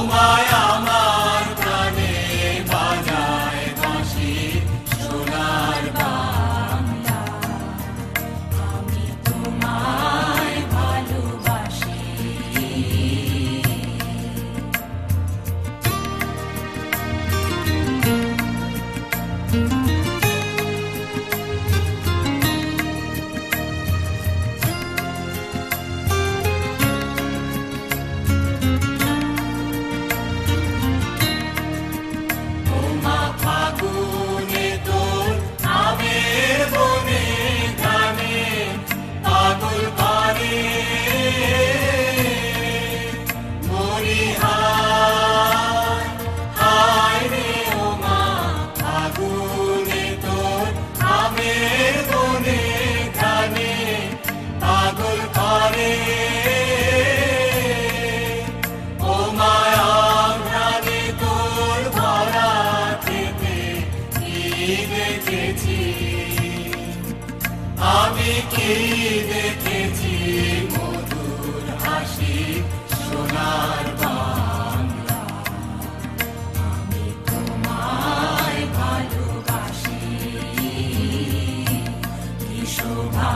তোমার কি দেখেছি মধুর হাসি সোনার বাংলা আমি তোমায় ভালোবাসি কি শোভা